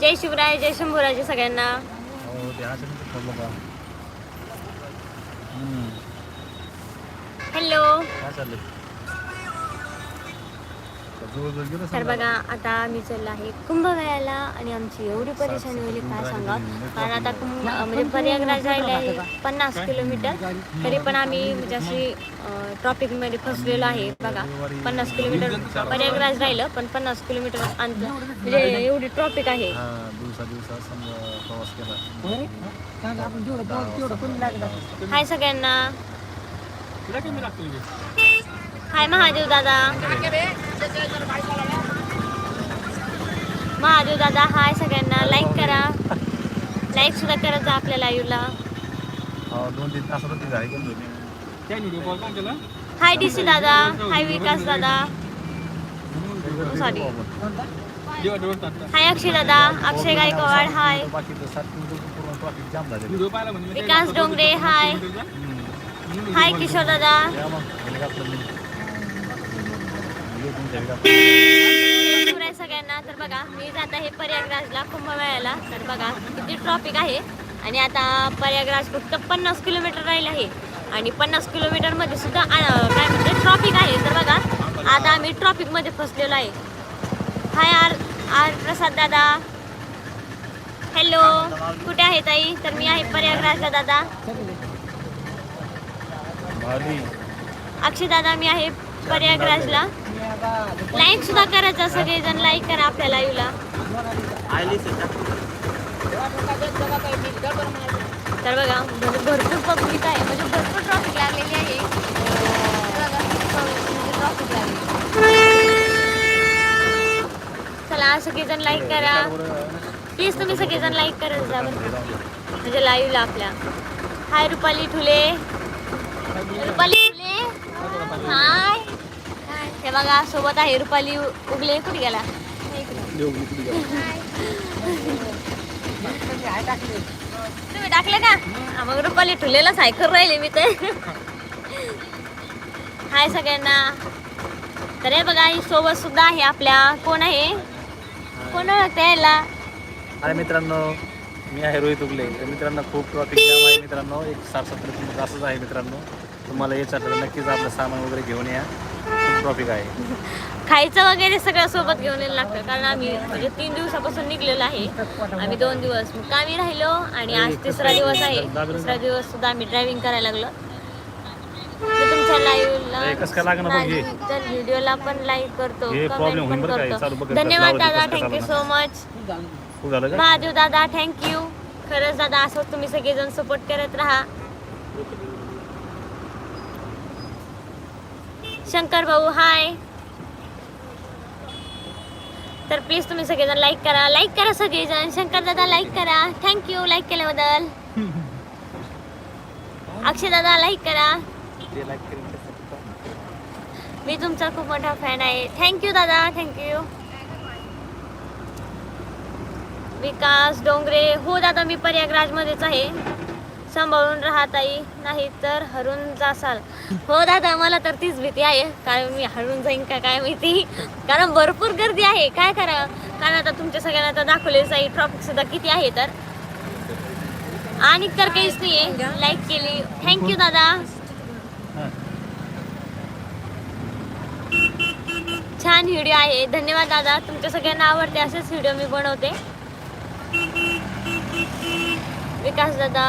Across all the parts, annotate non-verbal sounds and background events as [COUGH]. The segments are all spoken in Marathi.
जय शिवराय जय शंभूराजे सगळ्यांना. हॅलो तर. बघा आता आम्ही चाललो आहे कुंभमेळ्याला आणि आमची एवढी परेशानी होईल काय सांगा कारण आता कुंभ म्हणजे प्रयागराज राहिले आहे पन्नास किलोमीटर. तरी पण आम्ही म्हणजे अशी ट्रॉफिकमध्ये फसलेलो आहे बघा. पन्नास किलोमीटर प्रयागराज राहिलं पण पन्नास किलोमीटर अंतर म्हणजे एवढी ट्रॉफिक आहे. हा दिवसा दिवसा समजा प्रवास केला. हाय सगळ्यांना. हाय महादेव दादा. महादेव दादा हाय सगळ्यांना. लाईक करा. लाईक सुद्धा करत जा आपल्या लाईव्हला हो दोन तीन हाय डी सी दादा. हाय विकास दादा. सॉरी हाय अक्षय दादा. अक्षय गायकवाड हाय विकास डोंगरे हाय हाय किशोर दादा. सगळ्यांना. तर बघा मी जात आहे प्रयागराजला कुंभमेळ्याला. तर बघा किती ट्रॉफिक आहे. आणि आता प्रयागराज फक्त पन्नास किलोमीटर राहील आहे. आणि पन्नास किलोमीटरमध्ये सुद्धा काय म्हणते ट्रॉफिक आहे. तर बघा आता आम्ही ट्रॉफिकमध्ये फसलेलो आहे. हाय आर आर प्रसाद दादा. हॅलो कुठे आहे ताई? तर मी आहे प्रयागराजला दादा. अक्षय दादा मी आहे प्रयागराजला. लाईक सुद्धा करायचा सगळेजण लाईक करा आपल्या लाईव्हला तर बघा म्हणजे भरपूर पब्लिक आहे. म्हणजे भरपूर ट्रॉफिक लागलेली आहे. ट्रॉफिक म्हणजे लागली चला सगळेजण लाईक करा. प्लीज तुम्ही सगळेजण लाईक करत जा म्हणजे लाईव्हला आपल्या. हाय रुपाली ठुले रुपाली ठुले हाय हे बघा सोबत आहे रुपाली उगले. कुठे गेला? तुम्ही टाकले का? मग रुपाली ठुलेला सायकल राहिले मी ते हाय सगळ्यांना. तर हे बघा ही सोबत सुद्धा आहे आपल्या. कोण आहे? कोण ओळखते यायला अरे मित्रांनो मी आहे रोहित उगले. तर मित्रांनो खूप ट्रॉफिक जाम आहे मित्रांनो. एक साठ सत्तर असंच आहे मित्रांनो. तुम्हाला तर नक्कीच आपलं सामान वगैरे घेऊन या. ट्रॉफिक आहे खायचं वगैरे सगळं सोबत घेऊन यायला लागतं कारण आम्ही म्हणजे तीन दिवसापासून निघलेलो आहे. आम्ही दोन दिवस मुक्कामी राहिलो आणि आज तिसरा दिवस आहे. तिसरा दिवस सुद्धा आम्ही ड्रायव्हिंग करायला लागलो. तुमच्या हे कसं काय लागणार बघ हे. लाईव्हला तर व्हिडिओला पण लाईक करतो हे problem कमेंट होईल पण बरं का हे चालू करतो बघत धन्यवाद लावायचं दादा कसं थँक्यू काय सो मच खूप झालं का? महादेव दादा थँक्यू खरंच दादा असं तुम्ही सगळेजण सपोर्ट करत राहा. शंकर भाऊ हाय तर प्लीज तुम्ही सगळेजण लाईक करा. लाईक करा सगळेजण. शंकर दादा लाईक करा. थँक्यू लाईक केल्याबद्दल. [LAUGHS] अक्षय दादा लाईक करा. मी तुमचा खूप मोठा फॅन आहे. थँक्यू दादा. Thank you Vikas Dongre. हो दादा मी प्रयागराजमध्येच आहे. सांभाळून राहत नाही तर हरून जासाल. हो दादा मला तर तीच भीती आहे. कारण मी हरून जाईन का काय माहिती? कारण भरपूर गर्दी आहे. काय करा कारण आता तुमच्या सगळ्यांना तर दाखवलेच आहे ट्रॉफिक सुद्धा किती आहे तर. आणि तर काहीच नाही आहे लाईक केली थँक्यू दादा. छान व्हिडिओ आहे. धन्यवाद दादा. तुमच्या सगळ्यांना आवडते असेच व्हिडिओ मी बनवते. विकास दादा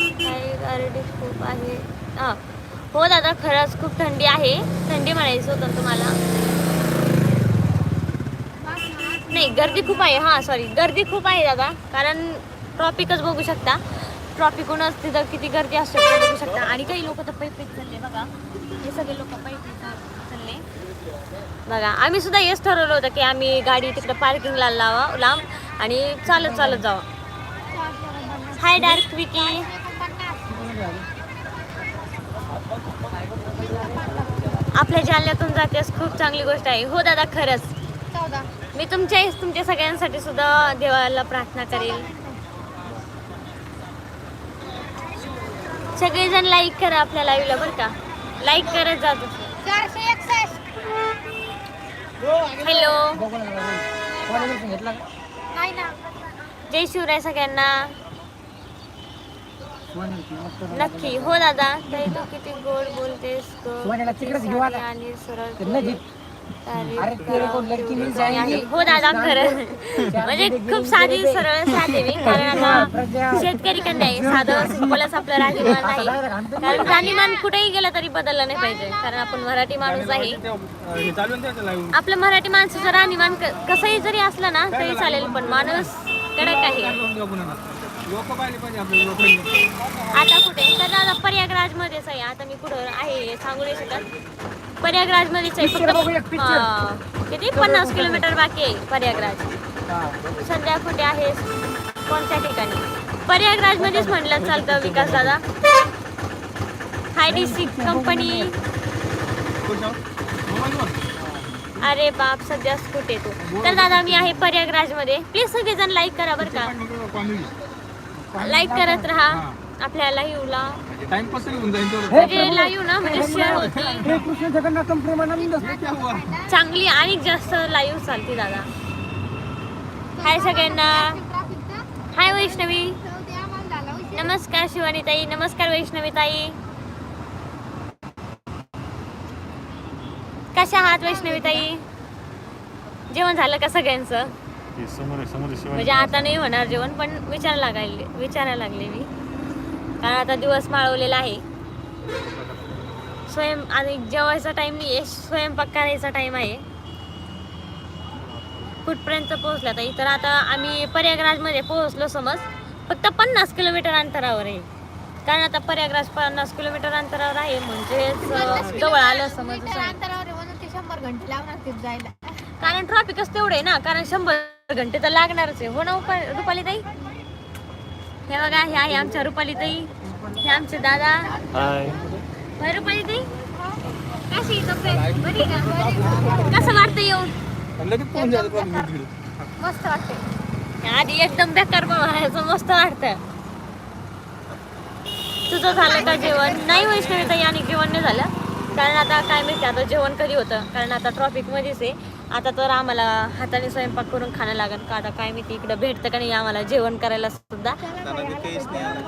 गारडी खूप आहे. हो. दादा खरंच खूप थंडी आहे. थंडी म्हणायचं होतं तुम्हाला. नाही गर्दी खूप आहे. हां सॉरी गर्दी खूप आहे दादा. कारण ट्रॉपिकच बघू शकता. ट्रॉपिकूनच तिथं किती गर्दी असते बघू शकता. आणि काही लोक तर पैप चालले बघा. हे सगळे लोक पैप चालले. बघा आम्ही सुद्धा हेच ठरवलं होतं की आम्ही गाडी तिकडे पार्किंगला लावा लांब आणि चालत चालत जावा. हाय डार्क विकी आपल्या जालन्यातून जातेस खूप चांगली गोष्ट आहे. हो दादा खरंच. मी तुमच्या तुमच्या सगळ्यांसाठी सुद्धा देवाला प्रार्थना करेल. सगळेजण लाईक करा आपल्या लाईव्हला बरं का? लाईक करत जातो हॅलो जय शिवराय सगळ्यांना. नक्की. हो दादा. ताई तू किती गोड बोलतेस ग. आणि सरळ. तारीफ. हो दादा खरं. म्हणजे खूप साधी सरळ साधे मी. कारण आता [LAUGHS] शेतकरी का नाही साधं सिंपलच आपलं राहणीमान [LAUGHS] नाही. कारण राहणीमान कुठेही गेलं तरी बदललं नाही पाहिजे. कारण आपण मराठी माणूस आहे. आपलं मराठी माणसाचं राहणीमान क- कसंही जरी असलं ना तरी चालेल पण माणूस कडक आहे. आता कुठे? तर दादा प्रयागराज मध्येच आहे. आता मी कुठं आहे सांगू नाही शकत प्रयागराज मध्येच आहे फक्त किती? पन्नास किलोमीटर बाकी आहे प्रयागराज. सध्या कुठे आहे? कोणत्या ठिकाणी? प्रयागराज मध्येच म्हणलं चालतं विकास दादा. Hi D C company. अरे बाप सध्या कुठे तू? तर दादा मी आहे प्रयागराजमध्ये प्लीज सगळेजण लाईक करा बरं का. लाईक करत राहा. आपल्या लाईव्हला. टाइमपास होऊन जाईल तो म्हणजे लाईव्ह ना म्हणजे शेअर होती. हे कृष्ण जगन्नाथम प्रेमानंद चांगली आणि जास्त लाईव्ह चालते दादा. हाय सगळ्यांना. हाय वैष्णवी. नमस्कार शिवानी ताई नमस्कार वैष्णवी ताई कशा आहात वैष्णवी ताई जेवण झालं का सगळ्यांचं? समोर समोर म्हणजे आता नाही होणार जेवण पण विचारायला लागले विचारायला लागले मी. कारण आता दिवस माळवलेला आहे. स्वयं आणि जेवायचा टाइम नाही आहे स्वयंपाक करायचा टाइम आहे. कुठपर्यंत पोहोचला ताई? तर आता आम्ही प्रयागराजमध्ये पोहोचलो समज. फक्त पन्नास किलोमीटर अंतरावर आहे. कारण आता प्रयागराज पन्नास किलोमीटर अंतरावर आहे म्हणजेच अं, जवळ आलं समज असं. अंतरावर आहे म्हणून ते शंभर घंटे लागणार ते जायला. कारण ट्रॉफिकच तेवढे ना कारण शंभर घंटे तर लागणारच आहे. हो ना रुपाली ताई हे बघा हे आहे आमच्या रुपाली ताई हे आमचे दादा. हाय. रुपाली ताई कशी तब्येत? बरी का? कसं वाटतं येऊन. मस्त वाटते आधी एकदम बेकार म्हणायचं मस्त वाटतं. तुझं झालं का जेवण? नाही वैष्णवी ताई आणि जेवण नाही झालं. कारण आता काय माहिती आता जेवण कधी होतं? कारण आता ट्रॉफिक मध्येच आहे. आता तर आम्हाला हाताने स्वयंपाक करून खाणं लागेल का? आता काय माहिती इकडं भेटतं का नाही आम्हाला? जेवण करायला सुद्धा.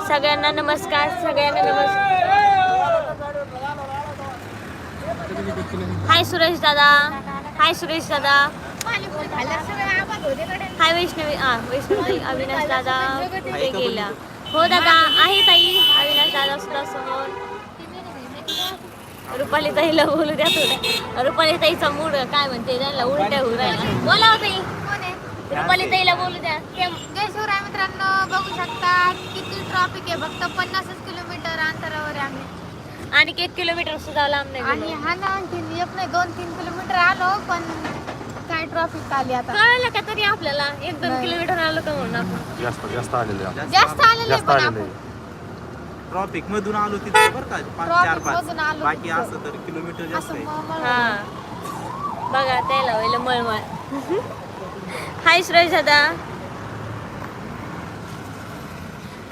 सगळ्यांना नमस्कार सगळ्यांना नमस्कार. हाय सुरेश दादा. हाय सुरेश दादा. हाय वैष्णवी हा वैष्णवी अविनाश दादा. कुठे गेला. हो दादा आहे ताई. अविनाश दादा सुद्धा समोर. रुपाली ताईला बोलू द्या थोड्या रुपाली ताईचा मूड काय म्हणते त्यांना उलट्या होऊ राहिला बोला हो ताई. रुपाली ताईला बोलू द्या. जय शिवराय मित्रांनो बघू शकता किती ट्रॉफिक आहे. फक्त पन्नासच किलोमीटर अंतरावर आहे आम्ही. आणि एक किलोमीटर सुद्धा लांब नाही आणि. हा ना आणखी एक नाही दोन तीन किलोमीटर आलो पण काय ट्रॉफिक आली आता? कळलं का तरी आपल्याला? एक दोन. किलोमीटर आलो का म्हणून आपण? जास्त जास्त आलेले. जास्त आलेले पण आपण. ट्रॉफिक मधून आलो तिथे बरं का पाच चार Traffic पाच. मधून आलो बाकी तिथं. असं तर किलोमीटर जास्त असं आहे. हा. बघा त्याला व्हायला मळमळ. हाय सुरेश दादा.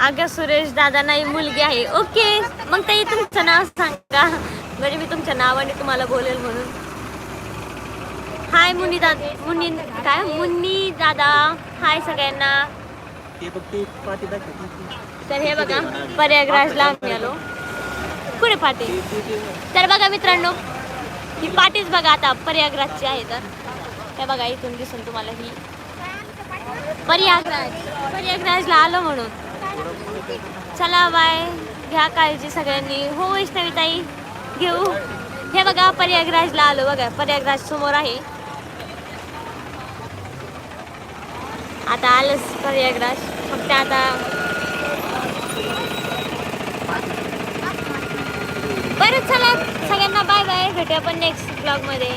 अगं सुरेश दादा नाही मुलगी आहे. ओके मग ताई तुमचं नाव सांगा. म्हणजे मी तुमच्या नावाने तुम्हाला बोलेल म्हणून. हाय मुन्नी दादा मुन्नी काय? मुन्नी दादा. हाय सगळ्यांना. ते पाठी तर हे बघा प्रयागराजला आम्ही आलो. कुठे पाटी तर बघा मित्रांनो ही पाटीच बघा आता प्रयागराजची आहे तर. हे बघा इथून दिसून तुम्हाला ही प्रयागराज प्रयागराजला आलो म्हणून. चला बाय घ्या काळजी सगळ्यांनी. हो वैष्णवी ताई घेऊ. हे बघा प्रयागराजला आलो बघा प्रयागराज समोर आहे. आता आलंच प्रयागराज. फक्त आता बरं चला. सगळ्यांना बाय बाय भेटूया आपण नेक्स्ट ब्लॉगमध्ये